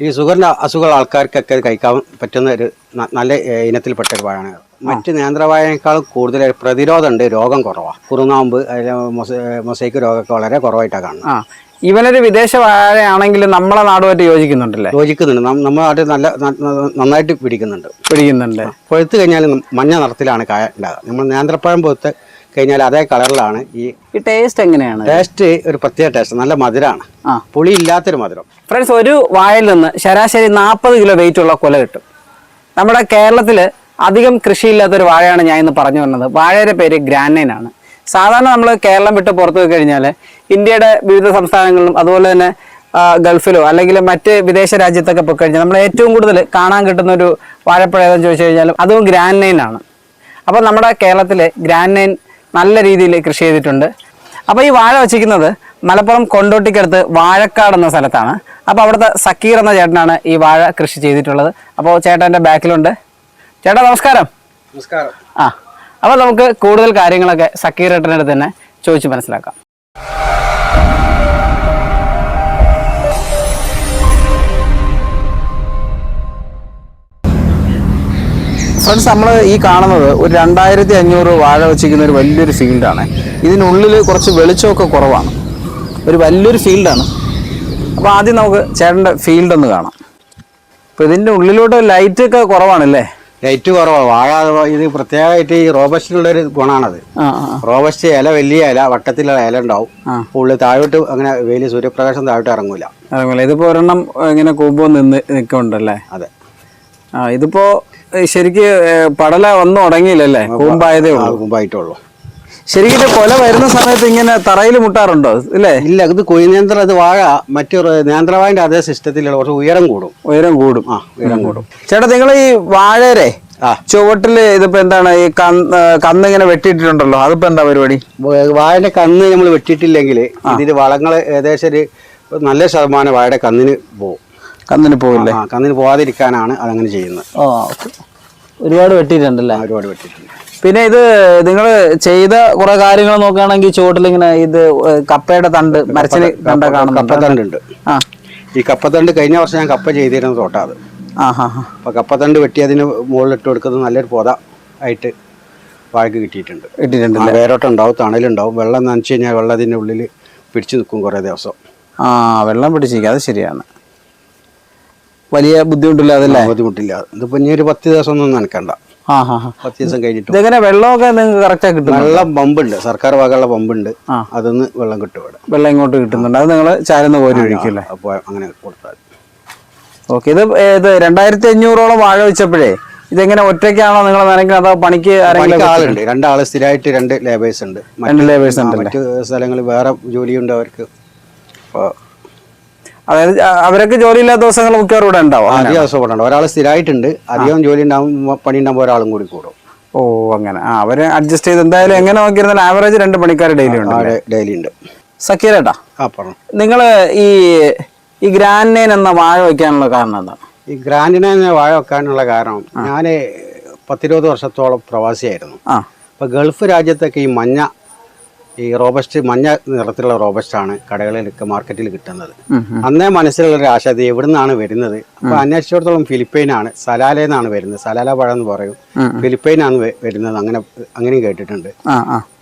ഈ സുഗറിന്റെ അസുഖമുള്ള ആൾക്കാർക്കൊക്കെ കഴിക്കാൻ പറ്റുന്ന ഒരു നല്ല ഇനത്തിൽപ്പെട്ട ഒരു വാഴയാണ് മറ്റ് നേന്ത്രവാഴയേക്കാളും കൂടുതൽ പ്രതിരോധമുണ്ട് രോഗം കുറവാണ് കുറുനാമ്പ് മൊസൈക്ക് രോഗമൊക്കെ വളരെ കുറവായിട്ടാണ് കാണുന്നത്. ഇവനൊരു വിദേശ വാഴയാണെങ്കിലും നമ്മളെ നാടുമായിട്ട് യോജിക്കുന്നുണ്ടല്ലേ? യോജിക്കുന്നുണ്ട്. നമ്മുടെ നാട്ടിൽ നല്ല നന്നായിട്ട് പിടിക്കുന്നുണ്ട്. പിടിക്കുന്നുണ്ട്. പഴുത്ത് കഴിഞ്ഞാൽ മഞ്ഞ നിറത്തിലാണ് കായ ഉണ്ടാകുക നമ്മൾ നേന്ത്രപ്പഴം പഴുത്ത് കഴിഞ്ഞാൽ അതേ കളറിലാണ് ഈ ഈ ടേസ്റ്റ് എങ്ങനെയാണ്? ടേസ്റ്റ് ഒരു പ്രത്യേക ടേസ്റ്റ് നല്ല മധുരമാണ് ആ. പുളി ഇല്ലാത്തൊരു മധുരം. ഫ്രണ്ട്സ് ഒരു വാഴയിൽ നിന്ന് ശരാശരി നാൽപ്പത് കിലോ വെയിറ്റ് ഉള്ള കൊല കിട്ടും. നമ്മുടെ കേരളത്തിൽ അധികം കൃഷിയില്ലാത്തൊരു വാഴയാണ് ഞാൻ ഇന്ന് പറഞ്ഞു വന്നത് വാഴയുടെ പേര് ഗ്രാനൈൻ ആണ്. സാധാരണ നമ്മൾ കേരളം വിട്ട് പുറത്തു പോയി കഴിഞ്ഞാൽ ഇന്ത്യയുടെ വിവിധ സംസ്ഥാനങ്ങളിലും അതുപോലെ തന്നെ ഗൾഫിലോ അല്ലെങ്കിൽ മറ്റ് വിദേശ രാജ്യത്തൊക്കെ പോയി കഴിഞ്ഞാൽ നമ്മൾ ഏറ്റവും കൂടുതൽ കാണാൻ കിട്ടുന്ന ഒരു വാഴപ്പഴ ഏതെന്ന് ചോദിച്ചു കഴിഞ്ഞാൽ അതും ഗ്രാനൈൻ ആണ്. അപ്പോൾ നമ്മുടെ കേരളത്തിൽ ഗ്രാനൈൻ നല്ല രീതിയിൽ കൃഷി ചെയ്തിട്ടുണ്ട്. അപ്പോൾ ഈ വാഴ വച്ചിരിക്കുന്നത് മലപ്പുറം കൊണ്ടോട്ടിക്കടുത്ത് വാഴക്കാട് എന്ന സ്ഥലത്താണ്. അപ്പോൾ അവിടുത്തെ സക്കീർ എന്ന ചേട്ടനാണ് ഈ വാഴ കൃഷി ചെയ്തിട്ടുള്ളത്. അപ്പോൾ ചേട്ടൻ എന്റെ ബാക്കിലുണ്ട്. ചേട്ടാ നമസ്കാരം. നമസ്കാരം. ആ അപ്പോൾ നമുക്ക് കൂടുതൽ കാര്യങ്ങളൊക്കെ സക്കീർ ഏട്ടന്റെ അടുത്ത് തന്നെ ചോദിച്ച് മനസ്സിലാക്കാം. ഫ്രണ്ട്സ് നമ്മൾ ഈ കാണുന്നത് ഒരു രണ്ടായിരത്തി അഞ്ഞൂറ് വാഴ വെച്ചിരിക്കുന്ന ഒരു വലിയൊരു ഫീൽഡാണ്. ഇതിനുള്ളിൽ കുറച്ച് വെളിച്ചമൊക്കെ കുറവാണ്. ഒരു വലിയൊരു ഫീൽഡാണ്. അപ്പോൾ ആദ്യം നമുക്ക് ചേട്ടന്റെ ഫീൽഡ് ഒന്ന് കാണാം. അപ്പോൾ ഇതിന്റെ ഉള്ളിലോട്ട് ലൈറ്റ് ഒക്കെ കുറവാണല്ലേ? ലൈറ്റ് കുറവാണ്. വാഴ ഇത് പ്രത്യേകമായിട്ട് ഈ റോബസ്റ്റിനുള്ളൊരു ഗുണമാണത് ആ ആ റോബസ്റ്റ് ഇല വലിയ ഇല വട്ടത്തിലുള്ള ഇല ഉണ്ടാവും. ഉള്ളിൽ താഴോട്ട് അങ്ങനെ വലിയ സൂര്യപ്രകാശം താഴോട്ട് ഇറങ്ങൂല. ഇറങ്ങൂല. ഇതിപ്പോ ഒരെണ്ണം ഇങ്ങനെ കൂമ്പോ നിന്ന് നിൽക്കുന്നുണ്ടല്ലേ അതെ. ആ ഇതിപ്പോ ശരിക്ക് പടല വന്നു തുടങ്ങിയില്ലല്ലേ കൂമ്പായതേ ഉള്ളൂ. മുമ്പായിട്ടുള്ളൂ ശരിക്കും ഇത് കൊല വരുന്ന സമയത്ത് ഇങ്ങനെ തറയിൽ മുട്ടാറുണ്ടോ? ഇല്ലേ? ഇല്ല ഇത് കുഴിനേന്ത്ര ഇത് വാഴ മറ്റൊരു നേന്ത്രവാഴിന്റെ അതേ സിസ്റ്റത്തിലുള്ള കുറച്ച് ഉയരം കൂടും. ഉയരം കൂടും. ആ ഉയരം കൂടും. ചേട്ടാ നിങ്ങൾ ഈ വാഴരെ ആ. ചുവട്ടിൽ ഇതിപ്പോ എന്താണ് ഈ കന്ന് ഇങ്ങനെ വെട്ടിയിട്ടുണ്ടല്ലോ അതിപ്പോ എന്താ പരിപാടി? വാഴന്റെ കന്ന് നമ്മൾ വെട്ടിയിട്ടില്ലെങ്കിൽ ഇതിന് വളങ്ങൾ ഏകദേശം ഒരു നല്ല ശതമാനം വാഴയുടെ കന്നിന് പോകും കന്നിന് പോകില്ലേ കന്നിന് പോവാതിരിക്കാനാണ് അതങ്ങനെ ചെയ്യുന്നത്. ഓ ഒരുപാട് വെട്ടിയിട്ടുണ്ടല്ലേ? ഒരുപാട് വെട്ടിയിട്ടുണ്ട്. പിന്നെ ഇത് നിങ്ങൾ ചെയ്ത കുറെ കാര്യങ്ങൾ നോക്കുകയാണെങ്കിൽ ചുവട്ടിൽ ഇങ്ങനെ ഇത് കപ്പയുടെ തണ്ട് മരച്ചിന് തണ്ട കപ്പത്തണ്ടുണ്ട് ആ. ഈ കപ്പത്തണ്ട് കഴിഞ്ഞ വർഷം ഞാൻ കപ്പ ചെയ്തിരുന്ന തോട്ടാ അത് ആ ഹാ ഹാ. അപ്പൊ കപ്പത്തണ്ട് വെട്ടി അതിന് മുകളിലിട്ട് കൊടുക്കുന്നത് നല്ലൊരു പൊത ആയിട്ട് വാഴക്ക് കിട്ടിയിട്ടുണ്ട്. കിട്ടിയിട്ടുണ്ട് വേരോട്ടം ഉണ്ടാവും തണലുണ്ടാവും വെള്ളം നനച്ചു കഴിഞ്ഞാൽ വെള്ളം അതിന്റെ ഉള്ളിൽ പിടിച്ചു നിൽക്കും കുറേ ദിവസം. ആ വെള്ളം പിടിച്ചിരിക്കുക അത് ശരിയാണ്. വലിയ ബുദ്ധിമുട്ടില്ല അതല്ലേ? ബുദ്ധിമുട്ടില്ല. ഇതിപ്പോ ഇനി ഒരു പത്ത് ദിവസം ഒന്നും നനക്കണ്ട. ആ ഹാ പത്ത് ദിവസം കഴിഞ്ഞിട്ട്. ഇതെങ്ങനെ വെള്ളമൊക്കെ നിങ്ങൾക്ക് കറക്റ്റായി കിട്ടും വെള്ളം പമ്പുണ്ട്. സർക്കാർ ഭാഗമുള്ള പമ്പുണ്ട്. ആ. അതൊന്ന് വെള്ളം കിട്ടും ഇവിടെ. വെള്ളം ഇങ്ങോട്ട് കിട്ടുന്നുണ്ട്. അത് നിങ്ങൾ ചാരുന്ന കോരി ഒഴിക്കില്ലേ അപ്പോൾ അങ്ങനെ കൊടുത്താൽ ഓക്കെ ഇത് ഇത് രണ്ടായിരത്തി അഞ്ഞൂറോളം വാഴ വെച്ചപ്പോഴേ ഇതെങ്ങനെ ഒറ്റയ്ക്കാണോ നിങ്ങൾ നനയ്ക്കുന്നത് അതോ പണിക്ക് ആരെങ്കിലും പണിക്ക് ആളുണ്ട്. രണ്ടാൾ സ്ഥിരമായിട്ട് രണ്ട് ലേബേഴ്സ് ഉണ്ട്. മറ്റ് രണ്ട് ലേബേഴ്സ് ആ, ഉണ്ടല്ലേ? മറ്റ് സ്ഥലങ്ങളിൽ വേറെ ജോലിയുണ്ട് അവർക്ക്. അപ്പോൾ അതായത് അവരൊക്കെ ജോലിയില്ലാത്ത ദിവസങ്ങൾ മിക്കവാറും ഇവിടെ ഉണ്ടാവും. അധികം ദിവസം കൂടെ ഒരാൾ സ്ഥിരമായിട്ടുണ്ട്. അധികം ജോലി ഉണ്ടാവും പണി ഉണ്ടാകുമ്പോൾ ഒരാളും കൂടി കൂടും. ഓ അങ്ങനെ. ആ അവർ അഡ്ജസ്റ്റ് ചെയ്ത് എന്തായാലും എങ്ങനെ നോക്കിയിരുന്നാലും ആവറേജ് രണ്ട് പണിക്കാർ ഡെയിലി ഉണ്ട് ഡെയിലി ഉണ്ട്. സക്കീരേട്ടാ ആ പറഞ്ഞു. നിങ്ങൾ ഈ ഈ ഗ്രാൻഡ് നൈൻ എന്ന വാഴ വയ്ക്കാനുള്ള കാരണം എന്താണ് ഈ ഗ്രാൻഡിനെ വാഴ വെക്കാനുള്ള കാരണം ഞാൻ പത്തിരുപത് വർഷത്തോളം പ്രവാസിയായിരുന്നു. ആ. അപ്പോൾ ഗൾഫ് രാജ്യത്തൊക്കെ ഈ മഞ്ഞ ഈ റോബസ്റ്റ് മഞ്ഞ നിറത്തിലുള്ള റോബസ്റ്റ് ആണ് കടകളിലൊക്കെ മാർക്കറ്റിൽ കിട്ടുന്നത്. അന്നേ മനസ്സിലുള്ള ഒരു ആശ അത് എവിടെ നിന്നാണ് വരുന്നത് അപ്പൊ അന്വേഷിച്ചിടത്തോളം ഫിലിപ്പൈനാണ് സലാലയിൽ നിന്നാണ് വരുന്നത്. സലാല പഴം എന്ന് പറയും. ഫിലിപ്പൈനാണ് വരുന്നത്. അങ്ങനെ അങ്ങനെയും കേട്ടിട്ടുണ്ട്.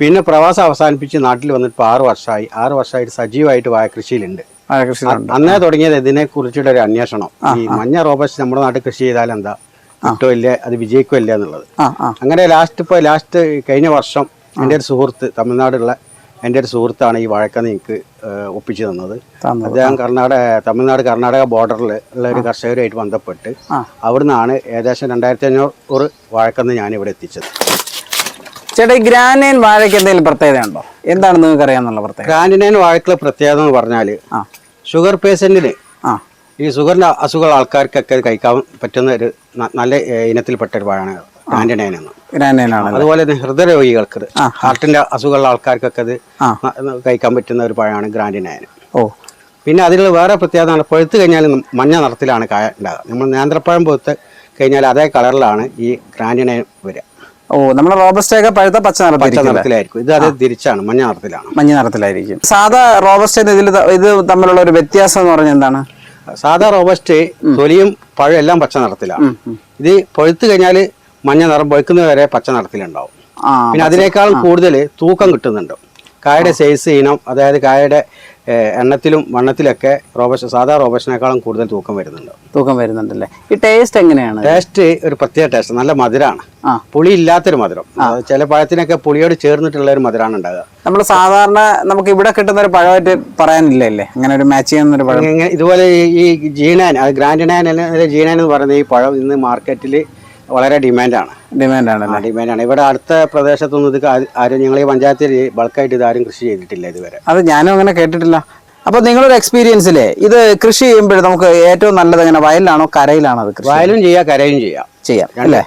പിന്നെ പ്രവാസം അവസാനിപ്പിച്ച് നാട്ടിൽ വന്നിട്ട് ആറു വർഷമായി. ആറ് വർഷമായിട്ട് സജീവമായിട്ട് വായ കൃഷിയിലുണ്ട്. വാഴ കൃഷി അന്നേ തുടങ്ങിയത് ഇതിനെ കുറിച്ചുള്ള ഒരു അന്വേഷണം. ഈ മഞ്ഞ റോബസ്റ്റ് നമ്മുടെ നാട്ടിൽ കൃഷി ചെയ്താൽ എന്താ കിട്ടോ ഇല്ല? അത് വിജയിക്കോ ഇല്ല എന്നുള്ളത്. അങ്ങനെ ലാസ്റ്റ് ഇപ്പൊ ലാസ്റ്റ് കഴിഞ്ഞ വർഷം എന്റെ ഒരു സുഹൃത്ത് തമിഴ്നാടുള്ള എന്റെ ഒരു സുഹൃത്താണ് ഈ വാഴക്കന്ന് എനിക്ക് ഒപ്പിച്ചു തന്നത്. അദ്ദേഹം കർണാടക തമിഴ്നാട് കർണാടക ബോർഡറിൽ ഉള്ള ഒരു കർഷകരുമായിട്ട് ബന്ധപ്പെട്ട്. അവിടുന്നാണ് ഏകദേശം രണ്ടായിരത്തി അഞ്ഞൂറ് വാഴക്കന്ന് ഞാൻ ഇവിടെ എത്തിച്ചത്. ചേട്ടാ ഈ ഗ്രാൻഡ് നൈൻ വാഴയ്ക്ക് എന്തെങ്കിലും പ്രത്യേകത ഉണ്ടോ? എന്താണ് നിങ്ങൾക്ക് അറിയാന്നുള്ള പ്രത്യേകത? ഗ്രാനൈൻ വാഴക്കുള്ള പ്രത്യേകത എന്ന് പറഞ്ഞാൽ ഷുഗർ പേഷ്യന്റിന് ഈ ഷുഗറിന്റെ അസുഖമുള്ള ആൾക്കാർക്കൊക്കെ കഴിക്കാൻ പറ്റുന്ന ഒരു നല്ല ഇനത്തിൽപ്പെട്ട ഒരു വാഴയാണ് ഗ്രാൻഡിനൈൻ എന്ന് അതുപോലെ തന്നെ ഹൃദയരോഗികൾക്ക് ഹാർട്ടിന്റെ അസുഖമുള്ള ആൾക്കാർക്കൊക്കെ അത്. കഴിക്കാൻ പറ്റുന്ന ഒരു പഴമാണ് ഗ്രാൻഡിനയൻ ഓ. പിന്നെ അതിലുള്ള വേറെ പ്രത്യേകത പഴുത്ത് കഴിഞ്ഞാൽ മഞ്ഞ നിറത്തിലാണ് കായ ഉണ്ടാകുക നമ്മൾ നേന്ത്രപ്പഴം പഴുത്ത് കഴിഞ്ഞാൽ അതേ കളറിലാണ് ഈ ഗ്രാൻഡിനയൻ വരിക. ഓ നമ്മുടെ റോബസ്റ്റൊക്കെ പഴുത്ത പച്ച പച്ച നിറത്തിലായിരിക്കും. ഇത് അത് തിരിച്ചാണ് മഞ്ഞ നിറത്തിലാണ്. മഞ്ഞ നിറത്തിലായിരിക്കും. സാധാ റോബസ്റ്റ് ഇതിൽ ഇത് തമ്മിലുള്ള ഒരു വ്യത്യാസം എന്ന് പറഞ്ഞാൽ എന്താണ്? സാധാ റോബസ്റ്റ് തൊലിയും പഴം എല്ലാം പച്ച നിറത്തിലാണ്. ഇത് പഴുത്ത് കഴിഞ്ഞാൽ മഞ്ഞ നിറം പൊയ്ക്കുന്നത് വരെ പച്ച നിറത്തിലുണ്ടാവും. പിന്നെ അതിനേക്കാളും കൂടുതൽ തൂക്കം കിട്ടുന്നുണ്ട്. കായയുടെ സൈസ് ഇനം അതായത് കായയുടെ എണ്ണത്തിലും വണ്ണത്തിലൊക്കെ റോബസ് സാധാ റോബസിനേക്കാളും കൂടുതൽ തൂക്കം വരുന്നുണ്ട്. തൂക്കം വരുന്നുണ്ടല്ലേ? ഈ ടേസ്റ്റ് എങ്ങനെയാണ്? ടേസ്റ്റ് ഒരു പ്രത്യേക ടേസ്റ്റ് നല്ല മധുരമാണ്. പുളി ഇല്ലാത്തൊരു മധുരം. ചില പഴത്തിനൊക്കെ പുളിയോട് ചേർന്നിട്ടുള്ള ഒരു മധുരമാണ് ഉണ്ടാകുക നമ്മൾ സാധാരണ നമുക്ക് ഇവിടെ കിട്ടുന്ന ഒരു പഴമായിട്ട് പറയാനില്ലല്ലേ? അങ്ങനെ ഒരു മാച്ച് ചെയ്യുന്ന ഒരു പഴം. ഇതുപോലെ ഈ- ജീനാൻ അത് ഗ്രാൻഡ് നാൻ അല്ലെങ്കിൽ ജീനാൻ എന്ന് പറയുന്ന ഈ പഴം ഇന്ന് മാർക്കറ്റിൽ വളരെ ഡിമാൻഡാണ്. ഡിമാൻഡാണ് ഡിമാൻഡാണ്. ഇവിടെ അടുത്ത പ്രദേശത്തൊന്നും ഇത് ആരും ഞങ്ങൾ ഈ പഞ്ചായത്തിൽ ബൾക്കായിട്ട് ഇത് ആരും കൃഷി ചെയ്തിട്ടില്ല ഇതുവരെ. അത് ഞാനും അങ്ങനെ കേട്ടിട്ടില്ല. അപ്പൊ നിങ്ങളൊരു എക്സ്പീരിയൻസിലെ ഇത് കൃഷി ചെയ്യുമ്പോൾ നമുക്ക് ഏറ്റവും നല്ലത് എങ്ങനെ വയലിലാണോ കരയിലാണോ അത് വയലും ചെയ്യാം കരയും ചെയ്യാം. ചെയ്യാം അല്ലേ?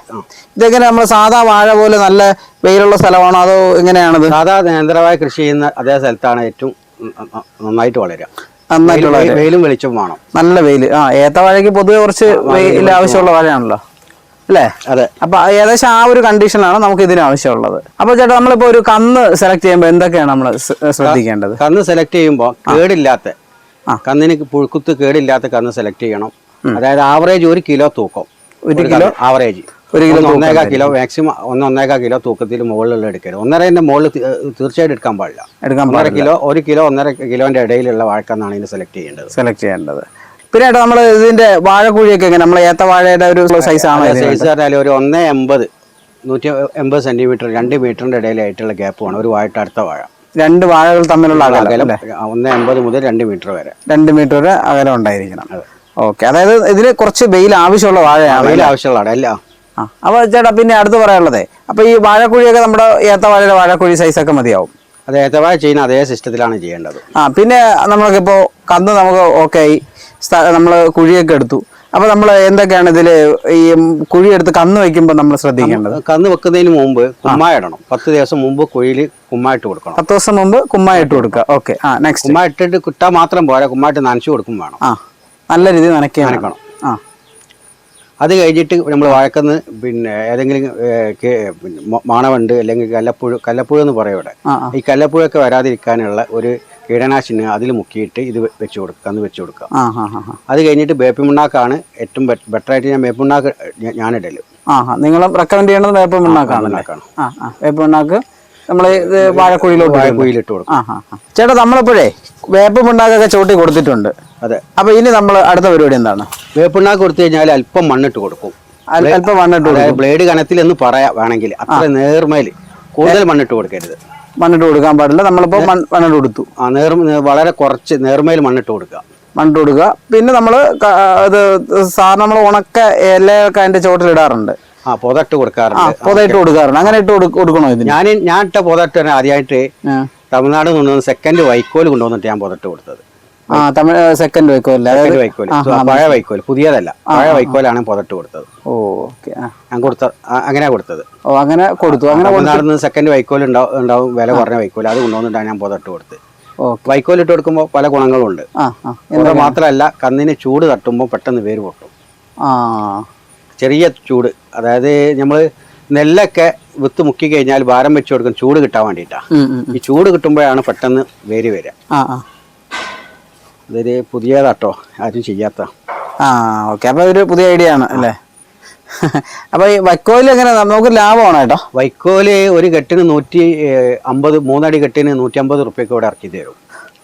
ഇതെങ്ങനെ നമ്മൾ സാധാ വാഴ പോലെ നല്ല വെയിലുള്ള സ്ഥലമാണോ അതോ എങ്ങനെയാണത്? സാധാ നിരന്തരമായി കൃഷി ചെയ്യുന്ന അതേ സ്ഥലത്താണ് ഏറ്റവും നന്നായിട്ട് വളരുക. നന്നായിട്ടുള്ള വെയിലും വെളിച്ചവും വേണം. നല്ല വെയിൽ ആ ഏത്ത വാഴയ്ക്ക് പൊതുവെ കുറച്ച് വെയിൽ ആവശ്യമുള്ള വാഴയാണല്ലോ. അല്ലേ? അതെ. അപ്പൊ ഏകദേശം ആ ഒരു കണ്ടീഷനാണ് നമുക്ക് ഇതിന് ആവശ്യമുള്ളത്. അപ്പൊ ചേട്ടാ നമ്മളിപ്പോ ഒരു കന്ന് സെലക്ട് ചെയ്യുമ്പോൾ എന്തൊക്കെയാണ് നമ്മൾ ശ്രദ്ധിക്കേണ്ടത്? കന്ന് സെലക്ട് ചെയ്യുമ്പോൾ കേടില്ലാത്ത. കന്നിന് പുഴുക്കുത്ത് കേടില്ലാത്ത കന്ന് സെലക്ട് ചെയ്യണം. അതായത് ആവറേജ് ഒരു കിലോ തൂക്കം. ഒരു കിലോ ആവറേജ് ഒരു കിലോ ഒന്നേകാ കിലോ മാക്സിമം ഒന്ന് ഒന്നേകാൽ കിലോ തൂക്കത്തിൽ മുകളിലുള്ള എടുക്കരുത്. ഒന്നരന്റെ മുകളിൽ തീർച്ചയായിട്ടും എടുക്കാൻ പാടില്ല. എടുക്കാൻ ഒന്നര കിലോ ഒരു കിലോ ഒന്നര കിലോന്റെ ഇടയിലുള്ള വാഴക്കന്നാണ് ഇതിന് സെലക്ട് ചെയ്യേണ്ടത്. സെലക്ട് ചെയ്യേണ്ടത്. പിന്നെ ഏട്ടാ നമ്മൾ ഇതിന്റെ വാഴക്കുഴിയൊക്കെ എങ്ങനെ? നമ്മൾ ഏത്ത വാഴയുടെ ഒരു സൈസ് ആണ്? സൈസ് പറഞ്ഞാൽ ഒരു ഒന്ന് എൺപത് നൂറ്റി എൺപത് സെന്റിമീറ്റർ രണ്ട് മീറ്ററിന്റെ ഇടയിലായിട്ടുള്ള ഗ്യാപ്പ് വേണം. ഒരു വാഴ അടുത്ത വാഴ. രണ്ട് വാഴകൾ തമ്മിലുള്ള അകലം അല്ലേ? ഒന്ന് എൺപത് മുതൽ രണ്ട് മീറ്റർ വരെ. രണ്ട് മീറ്റർ വരെ അകലം ഉണ്ടായിരിക്കണം. ഓക്കെ. അതായത് ഇതിന് കുറച്ച് വെയിൽ ആവശ്യമുള്ള വാഴയാണ് വെയിൽ ആവശ്യമുള്ള എല്ലാം അല്ല. അപ്പൊ ചേട്ടാ പിന്നെ അടുത്ത് പറയാനുള്ളതേ. അപ്പൊ ഈ വാഴക്കുഴിയൊക്കെ നമ്മുടെ ഏത്ത വാഴയുടെ വാഴക്കുഴി സൈസ് ഒക്കെ മതിയാവും? അത് ഏത്തവാഴ ചെയ്യുന്ന അതേ സിസ്റ്റത്തിലാണ് ചെയ്യേണ്ടത്. ആ പിന്നെ നമുക്കിപ്പോ കന്ന് നമുക്ക് ഓക്കെ ആയി. നമ്മൾ കുഴിയൊക്കെ എടുത്തു. അപ്പൊ നമ്മൾ എന്തൊക്കെയാണ് ഇതിൽ ഈ കുഴി എടുത്ത് കന്ന് വെക്കുമ്പോൾ നമ്മൾ ശ്രദ്ധിക്കേണ്ടത്? കന്ന് വെക്കുന്നതിന് മുമ്പ് കുമ്മായ ഇടണം. പത്ത് ദിവസം മുമ്പ് കുഴിയിൽ കുമ്മായിട്ട് കൊടുക്കണം. പത്ത് ദിവസം മുമ്പ് കുമ്മായ ഇട്ട് കൊടുക്കുക. ഓക്കെ. ആ നെക്സ്റ്റ്. കുമ്മായ ഇട്ടിട്ട് കുട്ടാൻ മാത്രം പോരാ. കുമ്മായിട്ട് നനച്ചു കൊടുക്കും വേണം. ആ നല്ല രീതിയിൽ നനയ്ക്കുക. നനക്കണം ആ. അത് കഴിഞ്ഞിട്ട് നമ്മൾ വഴക്കുന്ന പിന്നെ ഏതെങ്കിലും മാണവണ്ട് അല്ലെങ്കിൽ കല്ലപ്പുഴ കല്ലപ്പുഴ എന്ന് പറയും ഇവിടെ. ഈ കല്ലപ്പുഴയൊക്കെ വരാതിരിക്കാനുള്ള ഒരു കീടനാശിനി അതിൽ മുക്കിയിട്ട് ഇത് വെച്ച് കൊടുക്കുക അന്ന് വെച്ച് കൊടുക്കുക. അത് കഴിഞ്ഞിട്ട് വേപ്പിമുണ്ണാക്കാണ് ഏറ്റവും ബെറ്റർ ആയിട്ട് ഞാൻ വേപ്പിമുണ്ണാക്ക് ഞാൻ ഞാനിടൽ. നിങ്ങൾ റെക്കമെൻഡ് ചെയ്യണത് വേപ്പിമുണ്ണാക്കാണ് ആ ആ. വേപ്പ് പിണ്ണാക്ക് നമ്മൾ ഇത് വാഴക്കുഴിയിലോട്ട് വാഴക്കുഴിയിലിട്ട് കൊടുക്കും. ചേട്ടാ നമ്മളിപ്പോഴേ വേപ്പ് പിണ്ണാക്കൊക്കെ ചോട്ടി കൊടുത്തിട്ടുണ്ട്. അതെ. അപ്പൊ ഇനി നമ്മൾ അടുത്ത പരിപാടി എന്താണ്? വേപ്പിണ്ണാക്ക് കൊടുത്തു കഴിഞ്ഞാൽ അല്പം മണ്ണിട്ട് കൊടുക്കും. അല്പം മണ്ണിട്ട് കൊടുക്കും. ബ്ലേഡ് കനത്തിൽ എന്ന് പറയാ വേണമെങ്കിൽ. അത്ര നേർമയിൽ കൂടുതൽ മണ്ണിട്ട് കൊടുക്കരുത്. മണ്ണിട്ട് കൊടുക്കാൻ പാടില്ല. നമ്മളിപ്പോ മണ്ണിട്ട് കൊടുത്തു. ആ നേർ വളരെ കുറച്ച് നേർമയിൽ മണ്ണിട്ട് കൊടുക്കുക. മണ്ണിട്ട് കൊടുക്കുക. പിന്നെ നമ്മൾ ഇത് സാർ നമ്മൾ ഉണക്ക ഇലയൊക്കെ അതിന്റെ ചോട്ടിൽ ഇടാറുണ്ട്. ആ പുതട്ട് കൊടുക്കാറുണ്ട്. പുതയിട്ട് കൊടുക്കാറുണ്ട്. അങ്ങനെ ഇട്ട് കൊടു- കൊടുക്കണോ ഇതിന്? ഞാൻ ഞാൻ ഇട്ട പുതട്ട് തന്നെ ആദ്യമായിട്ട് തമിഴ്നാട് കൊണ്ടുവന്ന് സെക്കൻഡ് വൈക്കോൽ കൊണ്ടുവന്നിട്ട് ഞാൻ പുതട്ട് കൊടുത്തത്. സെക്കൻഡ് വൈക്കോൽ. സെക്കൻഡ് വൈക്കോൽ പഴയ വൈക്കോൽ പുതിയതല്ല. പഴയ വൈക്കോലാണ് പുതട്ട് കൊടുത്തത്. ഓ ഓക്കെ ആ. ഞാൻ കൊടുത്ത ആ, അങ്ങനെയാ കൊടുത്തത്. ഓ അങ്ങനെ കൊടുത്തു. അങ്ങനെ നടന്ന് സെക്കൻഡ് വൈക്കോൽ ഉണ്ടാവും ഉണ്ടാവും വില കുറഞ്ഞ വൈക്കോൽ അത് കൊണ്ടുവന്നിട്ടാണ് ഞാൻ പുതട്ട് കൊടുത്തത്. വൈക്കോൽ ഇട്ട് കൊടുക്കുമ്പോൾ പല ഗുണങ്ങളുണ്ട്. ആ മാത്രമല്ല കന്നിന് ചൂട് തട്ടുമ്പോൾ പെട്ടെന്ന് വേര് പൊട്ടും. ചെറിയ ചൂട്. അതായത് നമ്മൾ നെല്ലൊക്കെ വിത്ത് മുക്കി കഴിഞ്ഞാൽ ഭാരം വെച്ച് കൊടുക്കും ചൂട് കിട്ടാൻ വേണ്ടിയിട്ടാണ്. ഈ ചൂട് കിട്ടുമ്പോഴാണ് പെട്ടെന്ന് വേര് വരിക. ഇതൊരു പുതിയതാട്ടോ. ആരും ചെയ്യാത്ത. ആ ഓക്കെ. അപ്പൊ ഒരു പുതിയ ഐഡിയ ആണ് അല്ലേ? അപ്പൊ ഈ വൈക്കോൽ എങ്ങനെ നമുക്ക് ലാഭമാണ് കേട്ടോ? വൈക്കോൽ ഒരു കെട്ടിന് നൂറ്റി അമ്പത് മൂന്നടി കെട്ടിന് നൂറ്റി അമ്പത് റുപ്യക്ക് ഇവിടെ ഇറക്കി തരും.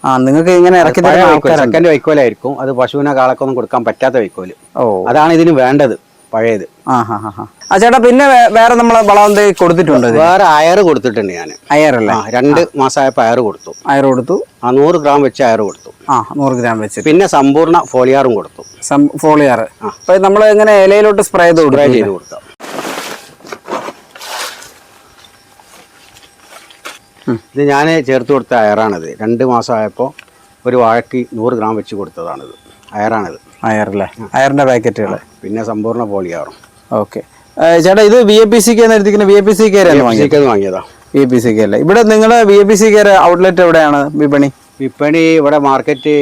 ആ നിങ്ങൾക്ക് ഇങ്ങനെ ഇറക്കി തരാൻ തരുന്ന വൈക്കോലായിരിക്കും. അത് പശുവിനെ കാളക്കൊന്നും കൊടുക്കാൻ പറ്റാത്ത വൈക്കോൽ. ഓ. അതാണ് ഇതിന് വേണ്ടത്. പഴയത്. ആ ഹാ ഹാ ഹാ. ആ ചേട്ടാ പിന്നെ വേറെ നമ്മൾ വളം കൊടുത്തിട്ടുണ്ട് വേറെ അയർ കൊടുത്തിട്ടുണ്ട് ഞാൻ അയറല്ലേ രണ്ട് മാസമായപ്പോൾ അയർ കൊടുത്തു. അയർ കൊടുത്തു. ആ നൂറ് ഗ്രാം വെച്ച് അയർ കൊടുത്തു. ആ നൂറ് ഗ്രാം വെച്ച്. പിന്നെ സമ്പൂർണ ഫോളിയാറും കൊടുത്തു. ഫോളിയാർ അപ്പൊ നമ്മൾ എങ്ങനെ ഇലയിലോട്ട് സ്പ്രേ ചെയ്ത് സ്പ്രേ ചെയ്ത് ഇത് ഞാൻ ചേർത്ത് കൊടുത്ത അയറാണിത്. രണ്ട് മാസമായപ്പോൾ ഒരു വാഴക്ക് നൂറ് ഗ്രാം വെച്ച് കൊടുത്തതാണിത്. അയറാണിത്. അയറല്ലേ അയറിന്റെ പാക്കറ്റുകൾ പിന്നെ സമ്പൂർണ പോളിയാറും. ഓക്കെ. ചേട്ടാ ഇത് V A P C K എത്തിക്കുന്ന V A P C K വാങ്ങിയത്? V A P C K അല്ലേ? ഇവിടെ നിങ്ങൾ V A P C K outlet എവിടെയാണ് വിപണി? വിപണി ഇവിടെ മാർക്കറ്റ്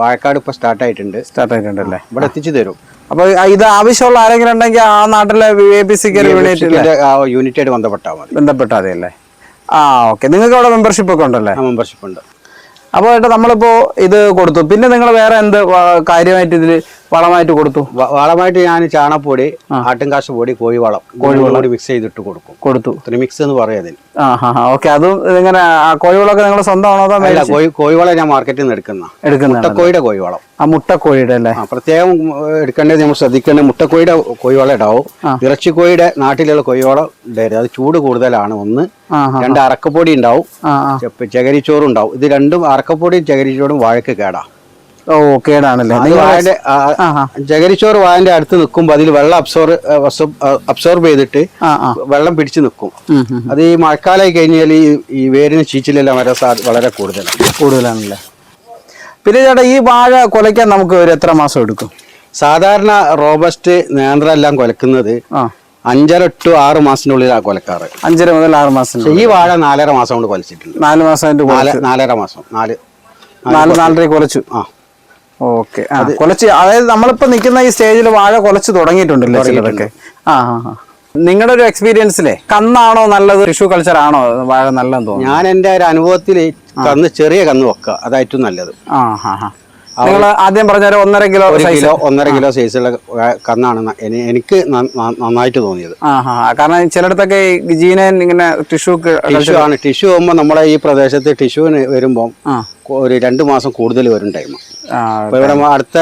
വാഴക്കാട് ഇപ്പൊ സ്റ്റാർട്ട് ആയിട്ടുണ്ട്. സ്റ്റാർട്ട് ആയിട്ടുണ്ട് അല്ലേ? ഇവിടെ എത്തിച്ചു തരും. അപ്പൊ ഇത് ആവശ്യമുള്ള ആരെങ്കിലും ഉണ്ടെങ്കിൽ ആ നാട്ടിലെ V A P C K യൂണിറ്റായിട്ട് ബന്ധപ്പെട്ടാൽ മതി. ബന്ധപ്പെട്ടാൽ മതി അല്ലേ? ആ ഓക്കെ. നിങ്ങൾക്ക് അവിടെ മെമ്പർഷിപ്പ് ഒക്കെ ഉണ്ടല്ലേ? മെമ്പർഷിപ്പ് ഉണ്ട്. അപ്പോൾ ഏട്ടാ നമ്മളിപ്പോൾ ഇത് കൊടുത്തു. പിന്നെ നിങ്ങൾ വേറെ എന്ത് കാര്യമായിട്ട് ഇതിൽ വളമായിട്ട് കൊടുത്തു. വളമായിട്ട് ഞാൻ ചാണപ്പൊടി ആട്ടിൻകാശ് പൊടി കോഴിവളം കോഴിവളം മിക്സ് ചെയ്തിട്ട് കൊടുക്കും. കൊടുത്തു. മിക്സ് എന്ന് പറയും അതിന്. ആ ഹാ ഹാ ഓക്കെ. അതും ഇങ്ങനെ കോഴിവളമൊക്കെ നിങ്ങൾ സ്വന്തമാണോ അതോ കോഴി കോഴിവളം ഞാൻ മാർക്കറ്റിൽ നിന്ന് എടുക്കുന്ന എടുക്കുന്ന മുട്ടക്കോഴിയുടെ കോഴിവളം ആ മുട്ടക്കോഴിയുടെ അല്ലേ? പ്രത്യേകം എടുക്കേണ്ടത് നമ്മൾ ശ്രദ്ധിക്കേണ്ടത് മുട്ടക്കോഴിയുടെ കോഴിവളം ഇടാവും. ഇറച്ചിക്കോഴിയുടെ നാട്ടിലുള്ള കോഴിവളം ഉണ്ടായിരുന്നു അത് ചൂട് കൂടുതലാണ്. ഒന്ന് രണ്ട് അറക്കപ്പൊടി ഉണ്ടാവും. ചകരിച്ചോറും ഉണ്ടാവും. ഇത് രണ്ടും അറക്കപ്പൊടിയും ചകരിച്ചോറും വാഴക്ക് കേടാ. ഓ കേടാണല്ലേ. അത് വായന്റെ അടുത്ത് നിൽക്കുമ്പോൾ അതിൽ വെള്ളം അബ്സോർബ് അബ്സോർബ് ചെയ്തിട്ട് വെള്ളം പിടിച്ചു നിൽക്കും. അത് ഈ മഴക്കാലമായി കഴിഞ്ഞാൽ ഈ വേരിന് ചീച്ചിലെല്ലാം വരാൻ സാധ്യത വളരെ കൂടുതലാണ്. കൂടുതലാണല്ലേ. പിന്നെ ചേട്ടാ ഈ വാഴ കൊലയ്ക്കാൻ നമുക്ക് ഒരു എത്ര മാസം എടുക്കും? സാധാരണ റോബസ്റ്റ് നേന്ത്ര എല്ലാം കൊലക്കുന്നത് അഞ്ചര ടു ആറ് മാസത്തിനുള്ളിലാണ് കൊലക്കാറ്. അഞ്ചര മുതൽ ആറ് മാസം ഈ വാഴ നാലര മാസം കൊണ്ട് കൊലച്ചിട്ടുണ്ട്. നാല് മാസം നാലര മാസം. നാല് നാല് നാലര കുലച്ചു. ആ. ഓക്കെ. അത് കുലച്ച് അതായത് നമ്മളിപ്പോ നിൽക്കുന്ന ഈ സ്റ്റേജിൽ വാഴ കുലച്ച് തുടങ്ങിയിട്ടുണ്ടല്ലോ ചിലതൊക്കെ. ആ ആ നിങ്ങളുടെ ഒരു എക്സ്പീരിയൻസിലെ കന്നാണോ നല്ലത്? ടിഷ്യൂ കൾച്ചർ ആണോ വാഴ നല്ലതെന്ന് തോന്നുന്നു? ഞാൻ എന്റെ ഒരു അനുഭവത്തിൽ കന്ന് ചെറിയ കന്ന് വെക്കുക അതായിട്ടും നല്ലത്. ആ ഹാ ഹാ നിങ്ങൾ ആദ്യം പറഞ്ഞ ഒരു ഒന്നര കിലോ ഒരു കിലോ ഒന്നര കിലോ സൈസുള്ള കന്നാണ് എനി- എനിക്ക് ന- ന- നന്നായിട്ട് തോന്നിയത്. ആ ഹാ കാരണം ചിലയിടത്തൊക്കെ ഈ ജീനൻ ഇങ്ങനെ ടിഷ്യൂ ടിഷ്യൂ ആണ്. ടിഷ്യൂ ആകുമ്പോൾ നമ്മളെ ഈ പ്രദേശത്ത് ടിഷ്യൂവിന് വരുമ്പോൾ ആ. ഒരു രണ്ട് മാസം കൂടുതൽ വരും ടൈം അപ്പോൾ ഇവിടെ അടുത്ത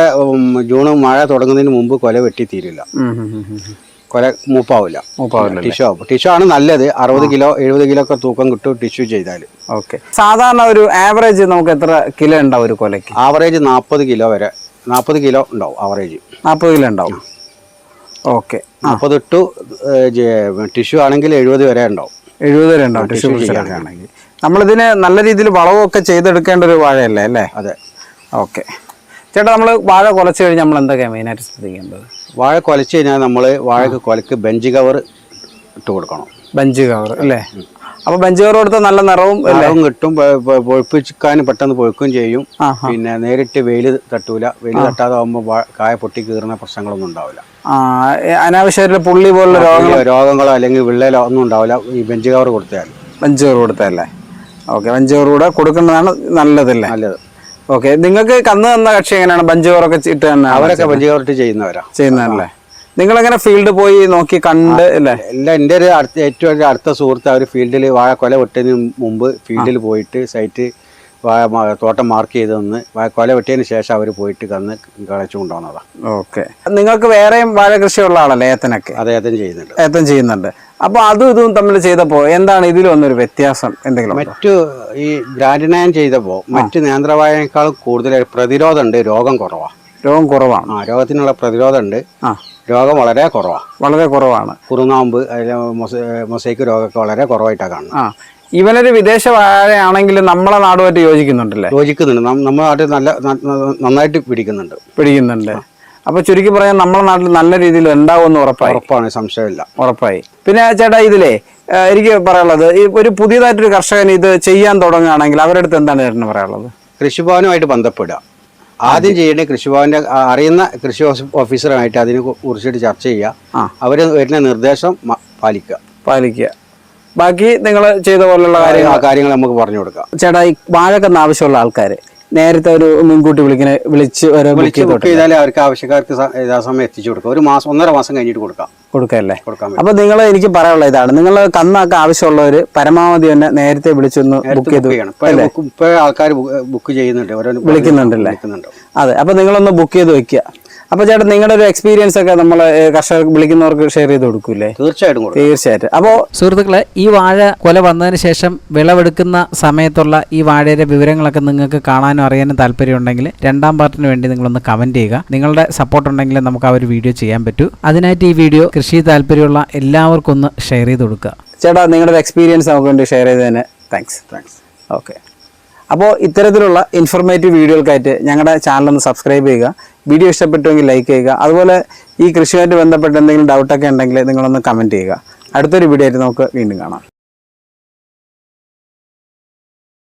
ജൂൺ മഴ തുടങ്ങുന്നതിന് മുമ്പ് കൊല വെട്ടി തീരില്ല. കൊല മൂപ്പാവില്ല. ടിഷ്യൂ ആവും. ടിഷ്യൂ ആണ് നല്ലത്. അറുപത് കിലോ എഴുപത് കിലോ ഒക്കെ തൂക്കം കിട്ടും ടിഷ്യൂ ചെയ്താൽ ഓക്കെ. സാധാരണ ഒരു ആവറേജ് നമുക്ക് എത്ര കിലോ ഉണ്ടാവും ഒരു കൊലയ്ക്ക്? ആവറേജ് നാൽപ്പത് കിലോ വരെ. നാൽപ്പത് കിലോ ഉണ്ടാവും ആവറേജ്. നാൽപ്പത് കിലോ ഉണ്ടാവും. ഓക്കെ. നാൽപ്പത് ടു ടിഷ്യൂ ആണെങ്കിൽ എഴുപത് വരെ ഉണ്ടാവും. എഴുപത് വരെ ഉണ്ടാവും ടിഷ്യൂ ആണെങ്കിൽ നമ്മളിതിന് നല്ല രീതിയിൽ വളവൊക്കെ ചെയ്തെടുക്കേണ്ട ഒരു വാഴയല്ലേ അല്ലേ? അതെ. ഓക്കെ. ചേട്ടാ നമ്മൾ വാഴ കുലച്ച് കഴിഞ്ഞാൽ നമ്മൾ എന്തൊക്കെയാണ് മെയിനായിട്ട് ശ്രദ്ധിക്കേണ്ടത്? വാഴ കുലച്ച് കഴിഞ്ഞാൽ നമ്മൾ വാഴക്ക് കൊലക്ക് ബെഞ്ച് കവർ ഇട്ട് കൊടുക്കണം. ബെഞ്ച് കവർ അല്ലേ? അപ്പോൾ ബെഞ്ച് കവർ കൊടുത്താൽ നല്ല നിറവും നിറവും കിട്ടും. പൊഴിപ്പിക്കാൻ പെട്ടെന്ന് പൊഴിക്കുകയും ചെയ്യും. പിന്നെ നേരിട്ട് വെയിൽ തട്ടൂല. വെയിൽ തട്ടാതെ ആകുമ്പോൾ കായ പൊട്ടി കീറുന്ന പ്രശ്നങ്ങളൊന്നും ഉണ്ടാവില്ല. അനാവശ്യമായിട്ടുള്ള പുള്ളി പോലുള്ള രോഗങ്ങളോ രോഗങ്ങളോ അല്ലെങ്കിൽ വിള്ളലോ ഒന്നും ഉണ്ടാവില്ല. ഈ ബെഞ്ച് കവർ കൊടുത്താൽ. ബെഞ്ച് കവർ കൊടുത്തല്ലേ ഓക്കെ ബെഞ്ച് കവർ കൂടെ കൊടുക്കുന്നതാണ് നല്ലതല്ലേ നല്ലത്. ഓക്കെ. നിങ്ങൾക്ക് കന്ന് തന്ന കക്ഷി എങ്ങനെയാണ്? ബഞ്ച് കവറൊക്കെ ഇട്ട് തന്നെ അവരൊക്കെ ബെഞ്ച് കവർ ഇട്ട് ചെയ്യുന്നവരാ. ചെയ്യുന്നതല്ലേ? നിങ്ങൾ എങ്ങനെ ഫീൽഡ് പോയി നോക്കി കണ്ട് അല്ലേ? എല്ലാം എന്റെ ഒരു അടുത്ത ഏറ്റവും ഒരു അടുത്ത സുഹൃത്ത് അവർ ഫീൽഡിൽ വാഴ കൊല വെട്ടതിന് മുമ്പ് ഫീൽഡിൽ പോയിട്ട് സൈറ്റ് വാഴ തോട്ടം മാർക്ക് ചെയ്ത് തന്ന് വാഴ കൊല വെട്ടിയതിന് ശേഷം അവർ പോയിട്ട് കന്ന് കളച്ചു കൊണ്ടുവന്നതാണ് ഓക്കെ. നിങ്ങൾക്ക് വേറെയും വാഴ കൃഷിയുള്ള ആളല്ലേ ഏത്തനൊക്കെ? അദ്ദേഹത്തിന് ചെയ്യുന്നുണ്ട്. ഏത്തൻ ചെയ്യുന്നുണ്ട്. അപ്പൊ അതും ഇതും തമ്മിൽ ചെയ്തപ്പോ എന്താണ് ഇതിൽ വന്നൊരു വ്യത്യാസം എന്തെങ്കിലും മറ്റു ഈ ഗ്രാൻഡ് ചെയ്തപ്പോ മറ്റു നേന്ത്രവായനേക്കാൾ കൂടുതൽ പ്രതിരോധം ഉണ്ട് രോഗം കുറവാണ് രോഗം കുറവാണ്. ആ രോഗത്തിനുള്ള പ്രതിരോധം ഉണ്ട്. രോഗം വളരെ കുറവാണ് വളരെ കുറവാണ്. കുറുങ്ങാമ്പ് മൊസൈക്ക് രോഗമൊക്കെ വളരെ കുറവായിട്ടാണ് കാണുന്നത്. ആ. ഇവനൊരു വിദേശ വാഴയാണെങ്കിൽ നമ്മളെ നാടുമായിട്ട് യോജിക്കുന്നുണ്ടല്ലേ? യോജിക്കുന്നുണ്ട്. നമ്മുടെ നാട്ടിൽ നല്ല നന്നായിട്ട് പിടിക്കുന്നുണ്ട്. പിടിക്കുന്നുണ്ട്. അപ്പൊ ചുരുക്കി പറയാൻ നമ്മുടെ നാട്ടിൽ നല്ല രീതിയിൽ ഉണ്ടാവുമെന്ന് ഉറപ്പായി. ഉറപ്പാണ് സംശയമില്ല. ഉറപ്പായി. പിന്നെ ചേട്ടാ ഇതിലേ എനിക്ക് പറയാനുള്ളത് ഒരു പുതിയതായിട്ടൊരു കർഷകൻ ഇത് ചെയ്യാൻ തുടങ്ങുകയാണെങ്കിൽ അവരുടെ അടുത്ത് എന്താണ് ചേട്ടന് പറയാനുള്ളത്? കൃഷിഭവനുമായിട്ട് ബന്ധപ്പെടുക. ആദ്യം ചെയ്യേണ്ടത് കൃഷിഭവന്റെ അറിയുന്ന കൃഷി ഓഫീസറുമായിട്ട് അതിനെ കുറിച്ചിട്ട് ചർച്ച ചെയ്യുക. അവർ വരുന്ന നിർദ്ദേശം പാലിക്കുക. പാലിക്കുക. ബാക്കി നിങ്ങൾ ചെയ്ത പോലുള്ള കാര്യങ്ങൾ കാര്യങ്ങൾ നമുക്ക് പറഞ്ഞു കൊടുക്കാം. ചേട്ടാ ഈ വാഴക്കന്ന് ആവശ്യമുള്ള ആൾക്കാർ നേരത്തെ ഒരു മുൻകൂട്ടി വിളിക്കുന്ന വിളിച്ച് ബുക്ക് വിളിച്ച് ബുക്ക് ചെയ്താലേ അവർക്ക് ആവശ്യക്കാർക്ക് യഥാസമയം എത്തിച്ചു കൊടുക്കാം. ഒരു മാസം ഒന്നര മാസം കഴിഞ്ഞിട്ട് കൊടുക്കാം. കൊടുക്കല്ലേ? അപ്പൊ നിങ്ങൾ എനിക്ക് പറയാനുള്ള ഇതാണ്. നിങ്ങൾ കന്നൊക്കെ ആവശ്യമുള്ളവർ പരമാവധി തന്നെ നേരത്തെ വിളിച്ചൊന്ന് ബുക്ക് ചെയ്ത് ആൾക്കാർ ബുക്ക് ചെയ്യുന്നുണ്ട്. വിളിക്കുന്നുണ്ടല്ലേ? അതെ. അപ്പൊ നിങ്ങളൊന്ന് ബുക്ക് ചെയ്ത് വെക്കുക. അപ്പൊ ചേട്ടൻ നിങ്ങളുടെ ഒരു എക്സ്പീരിയൻസ് ഒക്കെ നമ്മൾ കർഷകർക്ക് വിളിക്കുന്നവർക്ക് ഷെയർ ചെയ്ത് കൊടുക്കൂലേ തീർച്ചയായിട്ടും കൊടുക്കും. തീർച്ചയായിട്ടും. അപ്പോൾ സുഹൃത്തുക്കളെ ഈ വാഴ കൊല വന്നതിന് ശേഷം വിളവെടുക്കുന്ന സമയത്തുള്ള ഈ വാഴയുടെ വിവരങ്ങളൊക്കെ നിങ്ങൾക്ക് കാണാനും അറിയാനും താല്പര്യമുണ്ടെങ്കിൽ രണ്ടാം പാർട്ടിന് വേണ്ടി നിങ്ങളൊന്ന് കമന്റ് ചെയ്യുക. നിങ്ങളുടെ സപ്പോർട്ട് ഉണ്ടെങ്കിൽ നമുക്ക് ആ ഒരു വീഡിയോ ചെയ്യാൻ പറ്റൂ. അതിനായിട്ട് ഈ വീഡിയോ കൃഷി താല്പര്യമുള്ള എല്ലാവർക്കും ഒന്ന് ഷെയർ ചെയ്ത് കൊടുക്കുക. ചേട്ടാ നിങ്ങളുടെ എക്സ്പീരിയൻസ് നമുക്ക് വേണ്ടി ഷെയർ ചെയ്തതിന് താങ്ക്സ് താങ്ക്സ് ഓക്കെ അപ്പോൾ ഇത്തരത്തിലുള്ള ഇൻഫർമേറ്റീവ് വീഡിയോകൾക്കായിട്ട് ഞങ്ങളുടെ ചാനൽ ഒന്ന് സബ്സ്ക്രൈബ് ചെയ്യുക. വീഡിയോ ഇഷ്ടപ്പെട്ടുവെങ്കിൽ ലൈക്ക് ചെയ്യുക. അതുപോലെ ഈ കൃഷിയുമായിട്ട് ബന്ധപ്പെട്ട് എന്തെങ്കിലും ഡൗട്ടൊക്കെ ഉണ്ടെങ്കിൽ നിങ്ങളൊന്ന് കമന്റ് ചെയ്യുക. അടുത്തൊരു വീഡിയോ ആയിട്ട് നമുക്ക് വീണ്ടും കാണാം.